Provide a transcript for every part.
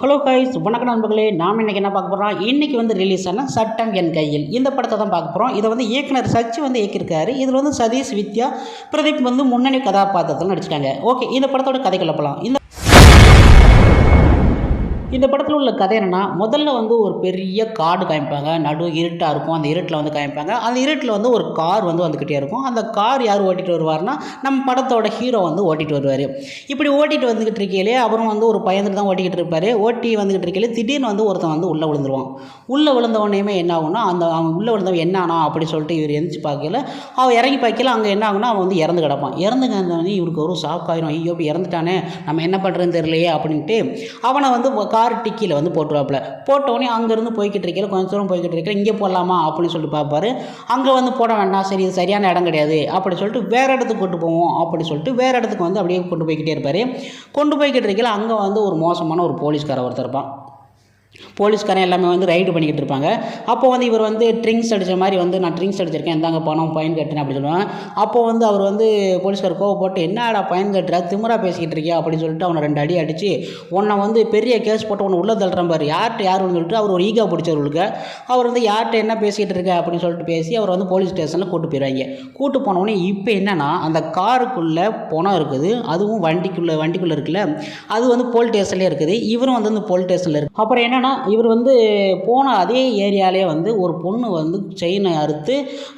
Hello guys வணக்கம் நண்பர்களே. நாம் இன்றைக்கி என்ன பார்க்க போகிறோம் இன்றைக்கி வந்து ரிலீஸ் ஆன சட்டம் என் கையில். இந்த படத்தை தான் பார்க்க போகிறோம் இதை வந்து இயக்குனர் சச்சி வந்து இயக்கியிருக்காரு. இதில் வந்து சதீஷ் வித்யா பிரதீப் வந்து முன்னணி கதாபாத்திரத்தில் நடிச்சிட்டாங்க. ஓகே இந்த படத்தோட கதைக்குள்ள போகலாம் இந்த இந்த படத்தில் உள்ள கதை என்னென்னா முதல்ல வந்து ஒரு பெரிய காடு காமிப்பாங்க. நடு இருட்டாக இருக்கும். அந்த இருட்டில் வந்து காமிப்பாங்க. அந்த இருட்டில் வந்து ஒரு கார் வந்து வந்துக்கிட்டே இருக்கும். அந்த கார் யார் ஓட்டிகிட்டு வருவார்னா நம்ம படத்தோட ஹீரோ வந்து ஓட்டிகிட்டு வருவார். இப்படி ஓட்டிகிட்டு வந்துக்கிட்டு இருக்கையிலே அவரும் வந்து ஒரு பயந்துட்டு தான் ஓட்டிக்கிட்டு இருப்பார். ஓட்டி வந்துக்கிட்டு இருக்கையிலே திடீர்னு வந்து ஒருத்தன் வந்து உள்ளே விழுந்துருவான். உள்ளே விழுந்த உடனேயுமே என்ன ஆகும்னா அந்த அவன் உள்ளே விழுந்தவன் என்ன ஆனா அப்படி சொல்லிட்டு இவர் எந்திரிச்சு பார்க்கல அவன் இறங்கி பார்க்கல அங்கே என்ன ஆகுனா அவன் வந்து இறந்து கிடப்பான். இறந்து கிடந்தவனே இவருக்கு ஒரு ஷாக் ஆயிரும். ஐயோ இப்போ இறந்துட்டானே. நம்ம என்ன பண்ணுறதுன்னு தெரியலையே அப்படின்ட்டு அவனை வந்து கார் டிக்கியில் வந்து போட்டுருவாப்பில். போட்டோடனே அங்கேருந்து போய்கிட்டு இருக்கல கொஞ்சம் தூரம் போய்கிட்டு இருக்கல இங்கே போடலாமா அப்படின்னு சொல்லிட்டு பார்ப்பாரு. அங்கே வந்து போட வேண்டாம் சரி இது சரியான இடம் கிடையாது அப்படி சொல்லிட்டு வேறு இடத்துக்கு கொண்டு போவோம் அப்படின்னு சொல்லிட்டு வேறு இடத்துக்கு வந்து அப்படியே கொண்டு போய்கிட்டே இருப்பார். கொண்டு போய்கிட்டு இருக்கல அங்கே வந்து ஒரு மோசமான ஒரு போலீஸ்கார ஒருத்தர் இருப்பான். போலீஸ்காரன் எல்லாமே வந்து ரைடு பண்ணிக்கிட்டு இருப்பாங்க. அப்போ வந்து இவர் வந்து ட்ரிங்க்ஸ் அடித்த மாதிரி வந்து நான் ட்ரிங்க்ஸ் அடிச்சிருக்கேன் இந்தாங்க பணம் பயன் கட்டுறேன் அப்படி சொல்லுவாங்க. அப்போ வந்து அவர் வந்து போலீஸ்கார் கோவப்பட்டு என்னடா பயன் கட்டுற? திமுறா பேசிக்கிட்டு இருக்கியா? அப்படின்னு சொல்லிட்டு அவனை ரெண்டு அடி அடித்து உன்னை வந்து பெரிய கேஸ் போட்டு உன்னை உள்ளே தள்ளுறேன் பாரு. யார்கிட்ட யாருன்னு சொல்லிட்டு அவர் ஒரு ஈகா பிடிச்சவர்களுக்கு அவர் வந்து யார்கிட்ட என்ன பேசிக்கிட்டு இருக்க? அப்படின்னு சொல்லிட்டு பேசி அவர் வந்து போலீஸ் ஸ்டேஷனில் கூட்டு போயிடுவாங்க கூட்டு போனவொடனே இப்போ என்னென்னா அந்த காருக்குள்ளே பணம் இருக்குது. அதுவும் வண்டிக்குள்ளே வண்டிக்குள்ளே இருக்குல்ல. அது வந்து போலீஸ் ஸ்டேஷன்லேயே இருக்குது. இவரும் வந்து அந்த போலீஸ் ஸ்டேஷனில் இருக்குது அப்புறம் என்னென்னா இவர் வந்து போன அதே ஏரியாலே வந்து ஒரு பொண்ணு வந்து செயினை அறுத்து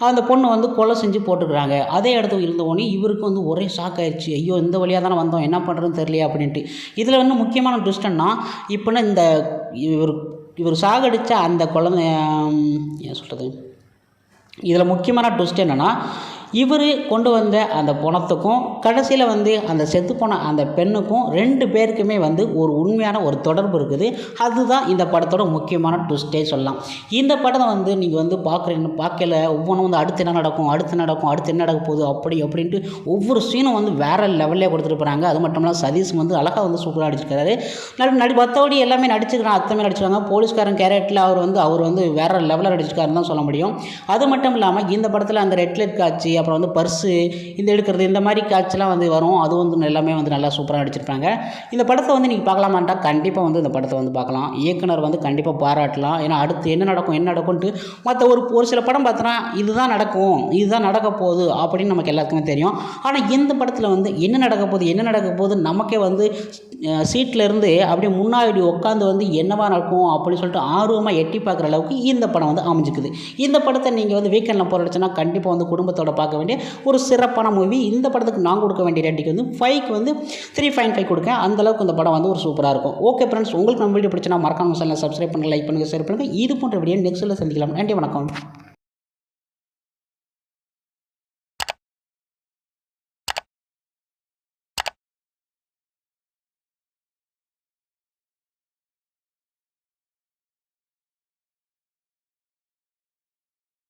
அந்த பொண்ணை வந்து கொலை செஞ்சு போட்டுக்கிறாங்க. அதே இடத்துக்கு இருந்தவொடனே இவருக்கு வந்து ஒரே ஷாக் ஆயிடுச்சு ஐயோ இந்த வழியாக தானே வந்தோம் என்ன பண்ணுறதுன்னு தெரியலையே அப்படின்ட்டு. இதில் வந்து முக்கியமான ட்விஸ்டன்னா இப்போனா இந்த இவர் இவர் சாகடித்த அந்த குழந்தை என்ன சொல்கிறது இதில் முக்கியமான ட்விஸ்ட் என்னென்னா இவர் கொண்டு வந்த அந்த பணத்துக்கும் கடைசியில் வந்து அந்த செத்து போன அந்த பெண்ணுக்கும் ரெண்டு பேருக்குமே வந்து ஒரு உண்மையான ஒரு தொடர்பு இருக்குது. அதுதான் இந்த படத்தோட முக்கியமான ட்விஸ்டே சொல்லலாம். இந்த படத்தை வந்து நீங்கள் வந்து பார்க்குறீங்க பார்க்கல ஒவ்வொன்றும் வந்து அடுத்து என்ன நடக்கும் அடுத்து நடக்கும் அடுத்து என்ன நடக்க போகுது அப்படி அப்படின்ட்டு ஒவ்வொரு சீனும் வந்து வேறு லெவல்லே கொடுத்துருப்பாங்க அது மட்டும் இல்லாமல் சதீஷ் வந்து அழகாக வந்து சூப்பராக அடிச்சிருக்காரு நடி நடி மற்றபடி எல்லாமே நடிச்சுக்கிறான் அத்தமே நடிச்சிருக்காங்க. போலீஸ்காரன் கேரக்டரில் அவர் வந்து அவர் வந்து வேறு லெவலில் நடிச்சிருக்காருன்னு தான் சொல்ல முடியும். அது மட்டும் இல்லாமல் இந்த படத்தில் அந்த ரெட்லைட் காட்சி அப்புறம் வந்து பர்ஸு இந்த எடுக்கிறது இந்த மாதிரி காட்சிலாம் வந்து வரும். அது வந்து எல்லாமே வந்து நல்லா சூப்பராக நடிச்சிருப்பாங்க. இந்த படத்தை வந்து நீங்கள் பார்க்கலாமான்ட்டா கண்டிப்பாக வந்து இந்த படத்தை வந்து பார்க்கலாம். இயக்குனர் வந்து கண்டிப்பாக பாராட்டலாம். ஏன்னா அடுத்து என்ன நடக்கும் என்ன நடக்கும்ன்ட்டு மற்ற ஒரு ஒரு சில படம் பார்த்தோன்னா இதுதான் நடக்கும் இதுதான் நடக்க போகுது அப்படின்னு நமக்கு எல்லாத்துக்குமே தெரியும். ஆனால் இந்த படத்தில் வந்து என்ன நடக்க போகுது என்ன நடக்க போகுது நமக்கே வந்து சீட்டில் இருந்து அப்படியே முன்னாடி உட்காந்து வந்து என்னவா நடக்கும் அப்படின்னு சொல்லிட்டு ஆர்வமாக எட்டி பார்க்குற அளவுக்கு இந்த படம் வந்து அமைஞ்சிக்குது. இந்த படத்தை நீங்கள் வந்து வீக்கெண்டில் போகிறச்சுன்னா கண்டிப்பாக வந்து குடும்பத்தோட பார்க்க வேண்டிய ஒரு சிறப்பான மூவி இந்த படத்துக்கு நான் கொடுக்க வேண்டிய ரேட்டிக்கு வந்து ஃபைவ்க்கு வந்து த்ரீ ஃபைன் ஃபைவ் கொடுக்கேன். அந்தளவுக்கு இந்த படம் வந்து ஒரு சூப்பராக இருக்கும். ஓகே ஃப்ரெண்ட்ஸ் உங்களுக்கு நம்ம வீடியோ பிடிச்சினா மறக்காம சேனல் சப்ஸ்கிரைப் பண்ணுங்கள் லைக் பண்ணுங்கள் ஷேர் பண்ணுங்கள் இது போன்ற வீடியோ நெக்ஸ்ட்டில் சந்திக்கலாம். நன்றி வணக்கம்.